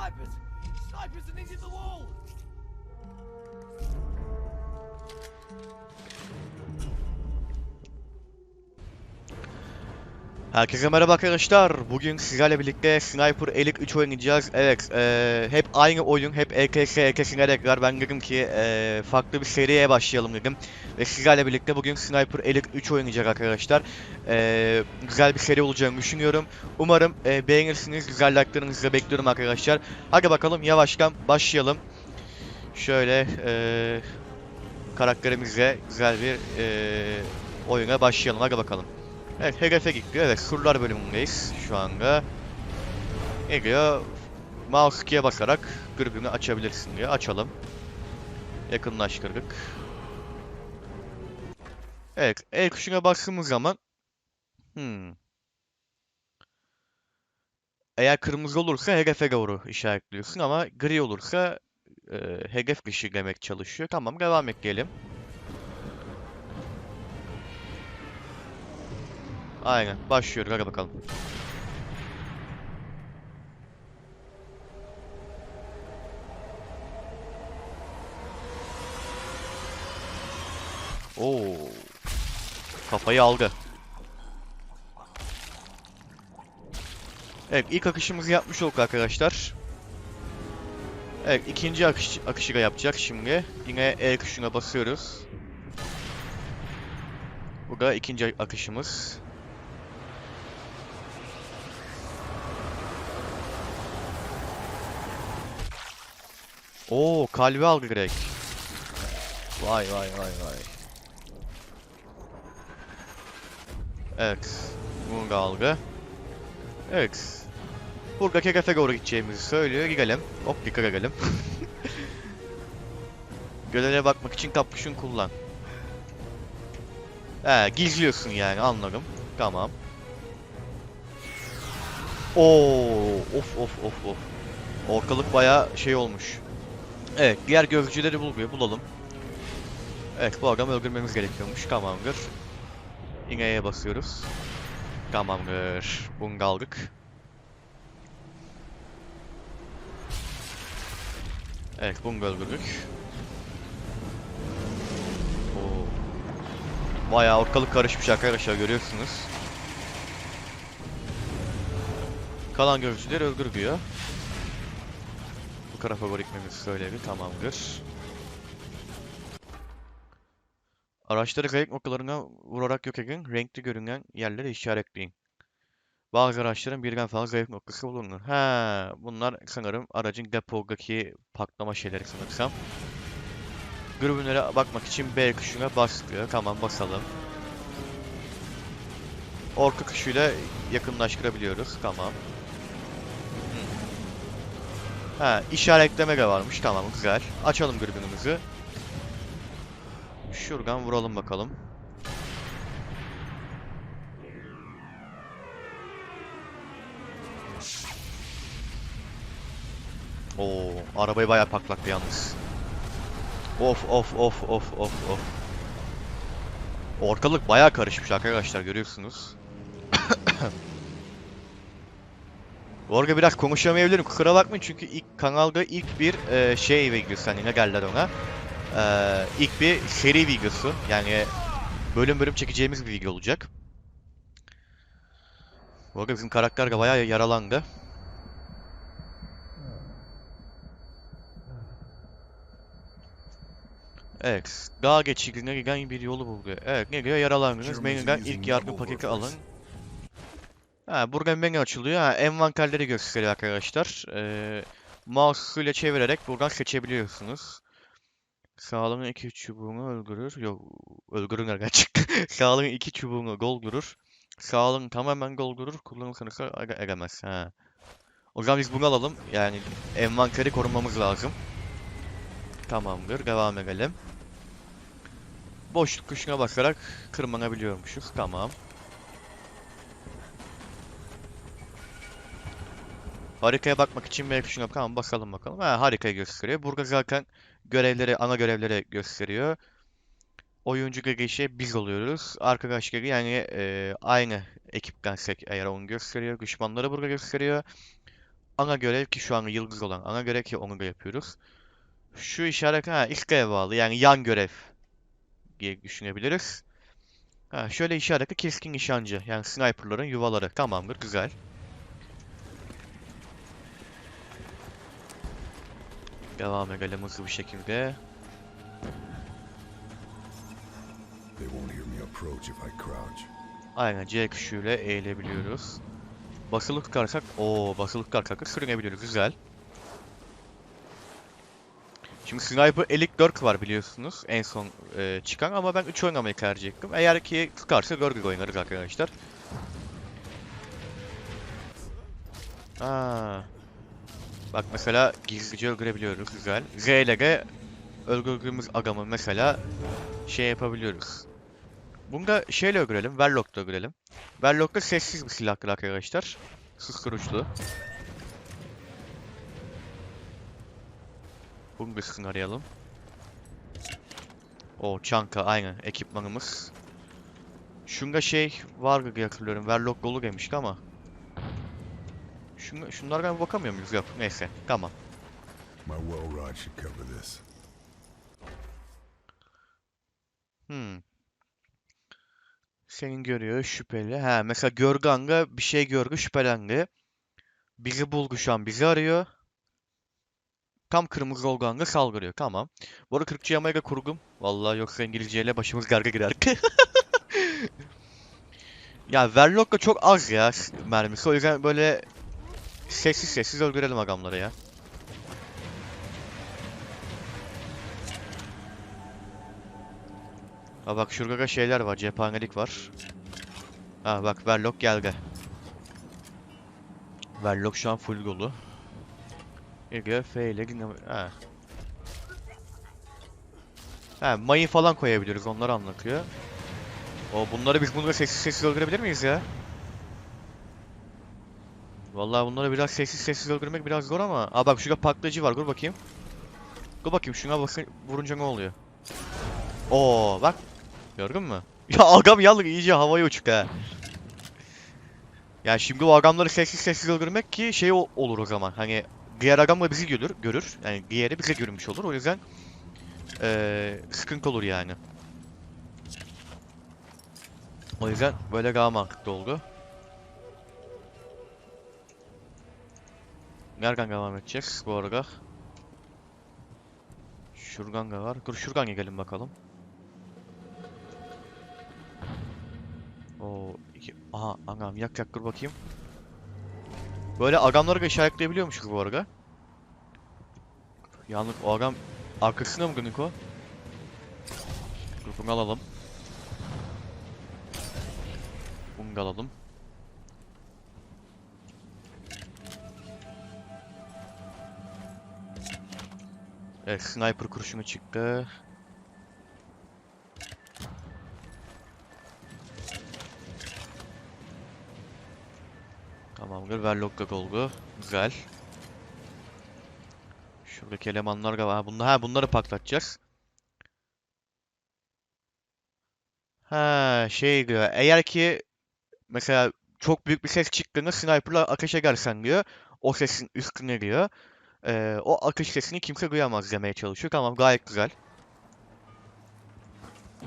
Snipers! Snipers are in the wall! Herkese merhaba arkadaşlar. Bugün sizlerle birlikte Sniper Elite 3 oynayacağız. Evet, eee, hep aynı oyun, hep E EKS, EKS'ine tekrar. Ben dedim ki eee, farklı bir seriye başlayalım dedim. Ve sizlerle birlikte bugün Sniper Elite 3 oynayacak arkadaşlar. Eee, güzel bir seri olacağını düşünüyorum. Umarım eee, beğenirsiniz. Güzel like'larınızı bekliyorum arkadaşlar. Hadi bakalım yavaştan başlayalım. Şöyle eee karakterimizle güzel bir eee, oyuna başlayalım. Hadi bakalım. Evet hedefe gidiyor. Evet surlar bölümündeyiz şu anda. Ne diyor? Mouse key'e basarak dürbünü açabilirsin diyor. Açalım. Yakınlaştırdık. Evet el tuşuna bastığımız zaman hmm. Eğer kırmızı olursa hedefe doğru işaretliyorsun ama gri olursa e, hedef dışı demek çalışıyor. Tamam devam edelim. Aynen. Başlıyoruz. Hadi bakalım. Oo. Kafayı aldı. Evet, ilk akışımızı yapmış olduk arkadaşlar. Evet, ikinci akış, akışı da yapacak şimdi. Yine E tuşuna basıyoruz. Bu da ikinci akışımız. Oo, kalbi aldı direkt. Vay vay vay vay. Evet. Bunu da aldı. Evet. Burada kekefe doğru gideceğimizi söylüyor. Gidelim. Hop dikkat edelim. Göreve bakmak için kapüşün kullan. He, gizliyorsun yani anladım. Tamam. Oo, of of of of. Ortalık bayağı şey olmuş. Evet, diğer gözcüleri buluyor, bulalım. Evet, bu adamı öldürmemiz gerekiyormuş. Tamamdır. İğneye basıyoruz. Tamamdır. Bunu aldık. Evet, bunu öldürdük. Oo. Bayağı ortalık karışmış arkadaşlar, görüyorsunuz. Kalan gözcüleri öldürüyor. Bu tarafa doğru gitmemizi söyledi. Tamamdır. Araçları kayık noktalarına vurarak yok edin. Renkli görünen yerleri işaretleyin. Bazı araçların birden fazla zayıf noktası bulunur. Ha, bunlar sanırım aracın depodaki patlama şeyleri sanırsam. Dürbünlere bakmak için B tuşuna bas diyor. Tamam basalım. Orta tuşuyla yakınlaştırabiliyoruz. Tamam. Ha, işaretleme de varmış. Tamam, güzel. Açalım dürbünümüzü. Şuradan vuralım bakalım. Oo, arabayı bayağı paklattı yalnız. Of of of of of of. Ortalık bayağı karışmış arkadaşlar görüyorsunuz. Bu arada biraz konuşamayabilirim kusura bakmayın çünkü ilk kanalda ilk bir e, şey videosu hani ne derler ona e, ilk bir seri videosu yani bölüm bölüm çekeceğimiz bir video olacak. Bu arada bizim karakter de bayağı yaralandı. Evet, daha geçişine giden bir yolu buldu. Evet, ne diyor? Yaralandınız. Menüden ilk yardım paketi alın. Ha, burada menü açılıyor. Ha, envanterleri gösteriyor arkadaşlar. Ee, mouse ile çevirerek buradan seçebiliyorsunuz. Sağlığın iki çubuğunu öldürür. Yok, öldürür nereden çıktı? Sağlığın iki çubuğunu doldurur. Sağlığın tamamen doldurur. Kullanırsanız eremez. Ha. O zaman biz bunu alalım. Yani envanteri korumamız lazım. Tamamdır. Devam edelim. Boşluk tuşuna basarak kırmanabiliyormuşuz. Tamam. Harikaya bakmak için B tuşuna tamam bakalım bakalım. Ha, harikayı gösteriyor. Burada zaten görevleri, ana görevleri gösteriyor. Oyuncu girişi biz oluyoruz. Arkadaşları yani e, aynı ekiptensek eğer onu gösteriyor. Düşmanları burada gösteriyor. ana görev ki şu an yıldız olan ana görev ki onu da yapıyoruz. Şu işaret ha isteğe bağlı yani yan görev diye düşünebiliriz. Ha şöyle işareti keskin nişancı yani sniperların yuvaları tamamdır güzel. Devam edelim hızlı bir şekilde. Aynen C tuşuyla eğilebiliyoruz. Basılı tutarsak, o basılı tutarsak sürünebiliyoruz. Güzel. Şimdi Sniper Elite 4 var biliyorsunuz en son e, çıkan ama ben 3 oynamayı tercih ettim. Eğer ki tutarsa Gurgul oynarız arkadaşlar. Aa. Bak mesela gizlice öldürebiliyoruz. Güzel. Z ile de öldürdüğümüz adamı mesela şey yapabiliyoruz. Bunu da şeyle öldürelim. Warlock'ta öldürelim. Warlock da sessiz bir silahtır arkadaşlar. Susturuçlu. Bunu bir sıkın arayalım. O çanka aynen ekipmanımız. Şunda şey var diye hatırlıyorum. Warlock dolu demişti ama. Şun, şunlardan bir bakamıyor muyuz? Yok. Neyse. Tamam. My well rod should cover this. Hmm. Senin görüyor şüpheli. Ha mesela Görganga bir şey görgü şüphelendi. Bizi buldu şu an bizi arıyor. Tam kırmızı Olganga saldırıyor. Tamam. Bu arada 40 Yamayla kurgum. Vallahi yoksa İngilizceyle başımız garga girer. Ya Verlock'la çok az ya mermisi. O yüzden böyle sessiz sessiz öldürelim adamları ya. Ha bak şurada da şeyler var. Cephanelik var. Ha bak Verlock geldi. Verlock şu an full dolu. Ege F ile yine ha. Ha mayın falan koyabiliriz. Onları anlatıyor. O bunları biz bunları sessiz sessiz öldürebilir miyiz ya? Vallahi bunları biraz sessiz sessiz öldürmek biraz zor ama. Aa bak şurada patlayıcı var. Dur bakayım. Dur bakayım şuna bakın vurunca ne oluyor? Oo bak. Gördün mü? Ya agam yalnız iyice havaya uçuk ha. Yani şimdi o agamları sessiz sessiz öldürmek ki şey olur o zaman. Hani diğer agam da bizi görür, görür. Yani diğeri bize görünmüş olur. O yüzden eee sıkıntı olur yani. O yüzden böyle daha mantıklı oldu. Nereden devam edeceğiz bu arada? Şuradan da var. Dur şuradan gidelim bakalım. O iki... Aha agam yak yak dur bakayım. Böyle agamları işaretleyebiliyormuşuz bu arada. Yalnız o agam arkasında mı günlük o? Dur bunu alalım. Bunu alalım. Evet, sniper kurşunu çıktı. Tamamdır, Verlock da oldu. Güzel. Şuradaki elemanlar da var. Bunlar, ha bunları patlatacağız. Ha şey diyor. Eğer ki mesela çok büyük bir ses çıktığında sniperla ateş edersen diyor. O sesin üstüne diyor. Ee, o akış sesini kimse duyamaz demeye çalışıyor. Tamam gayet güzel.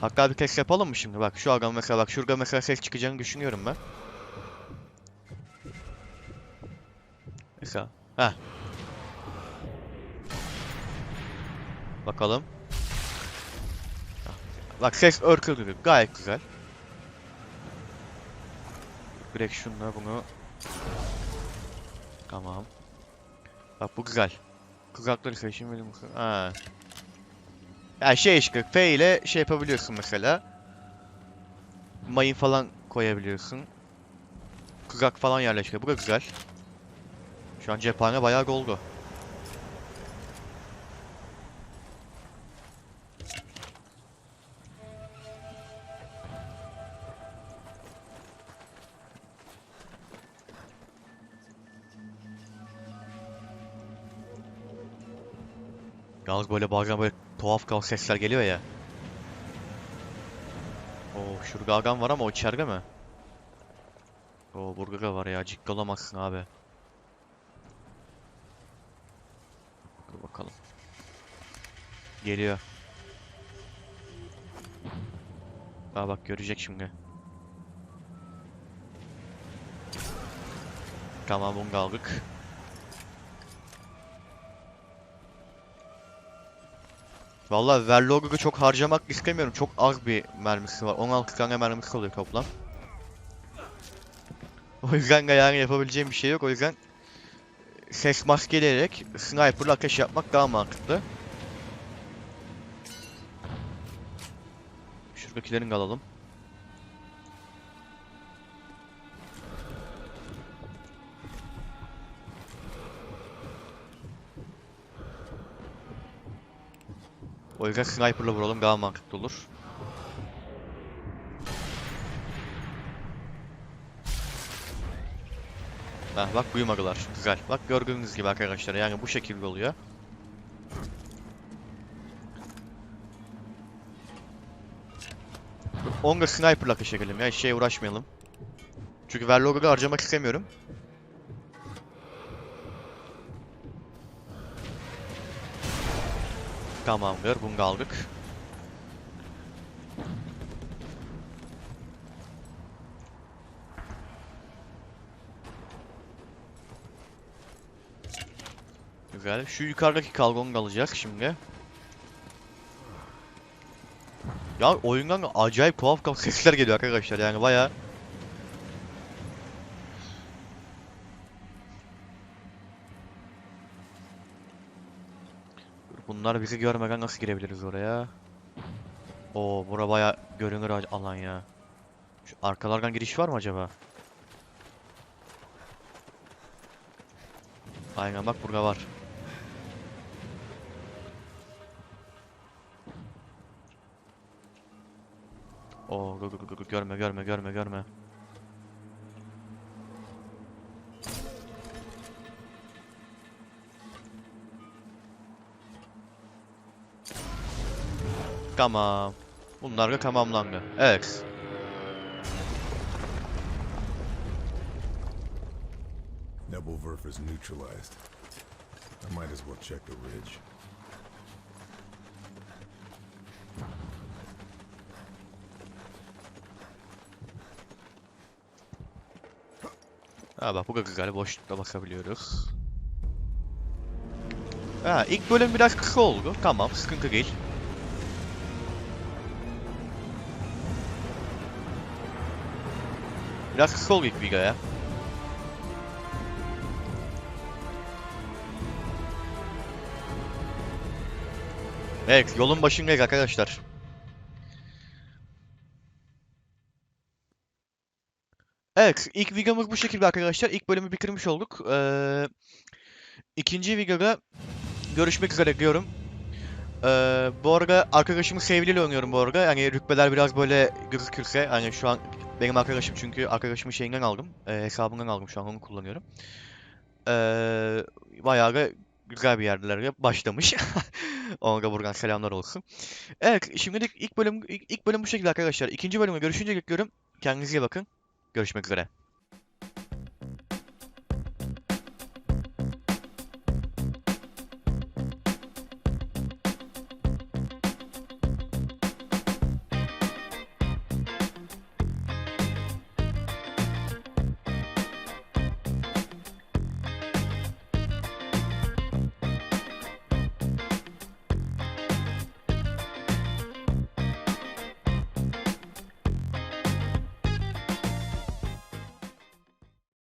Hatta bir test yapalım mı şimdi? Bak şu adam mesela bak şurada mesela ses çıkacağını düşünüyorum ben. Mesela. Heh. Bakalım. Bak ses ırkılıyor. Gayet güzel. Direkt şunla bunu. Tamam. Bak bu güzel. Kızakları seçim. Ha. Ya şey işte F ile şey yapabiliyorsun mesela. Mayın falan koyabiliyorsun. Kızak falan yerleşiyor. Bu da güzel. Şu an cephane bayağı doldu. Yalnız böyle bazen böyle tuhaf tuhaf sesler geliyor ya. Oo şurgagan var ama o içeride mi? Oo burgaga var ya ciddi olamazsın abi. Dur bakalım. Geliyor. Aa bak görecek şimdi. Tamam bunu aldık. Vallahi Verlog'u çok harcamak istemiyorum. Çok az bir mermisi var. 16 tane mermisi kalıyor toplam. O yüzden de yani yapabileceğim bir şey yok. O yüzden ses maskeleyerek sniper'la ateş yapmak daha mantıklı. Şuradakilerini alalım. O yüzden sniper'la vuralım daha mantıklı olur. Heh, bak duymadılar. Güzel. Bak gördüğünüz gibi arkadaşlar yani bu şekilde oluyor. Onga sniper'la ateş edelim ya. Hiç şeye uğraşmayalım. Çünkü Verlog'u harcamak istemiyorum. Tamamdır. Bunu aldık. Güzel. Şu yukarıdaki kalgon da alacak şimdi. Ya oyundan acayip tuhaf sesler geliyor arkadaşlar yani baya Bunlar bizi görmeden nasıl girebiliriz oraya? Oo, bura baya görünür al- alan ya. Şu arkalardan giriş var mı acaba? Aynen bak burada var. Oo, görme görme görme görme. Tamam. Bunlar da tamamlandı. Evet. Nebelwerf is neutralized. I might as well check the ridge. Ha bak bu da güzel. Boşlukta bakabiliyoruz. Ha ilk bölüm biraz kısa oldu. Tamam sıkıntı değil. Biraz kısa ilk video ya. Evet yolun başındayız arkadaşlar. Evet, ilk videomuz bu şekilde arkadaşlar. İlk bölümü bitirmiş olduk. Ee, ikinci videoda görüşmek üzere diyorum. Ee, bu arada arkadaşımın sevgiliyle oynuyorum bu arada. Yani rütbeler biraz böyle gözükürse. Hani şu an benim arkadaşım çünkü arkadaşımın şeyinden aldım. E, hesabından aldım şu an onu kullanıyorum. Ee, bayağı da güzel bir yerlere başlamış. Ona da buradan selamlar olsun. Evet, şimdilik ilk bölüm ilk, bölüm bu şekilde arkadaşlar. İkinci bölümde görüşünce bekliyorum. Kendinize iyi bakın. Görüşmek üzere.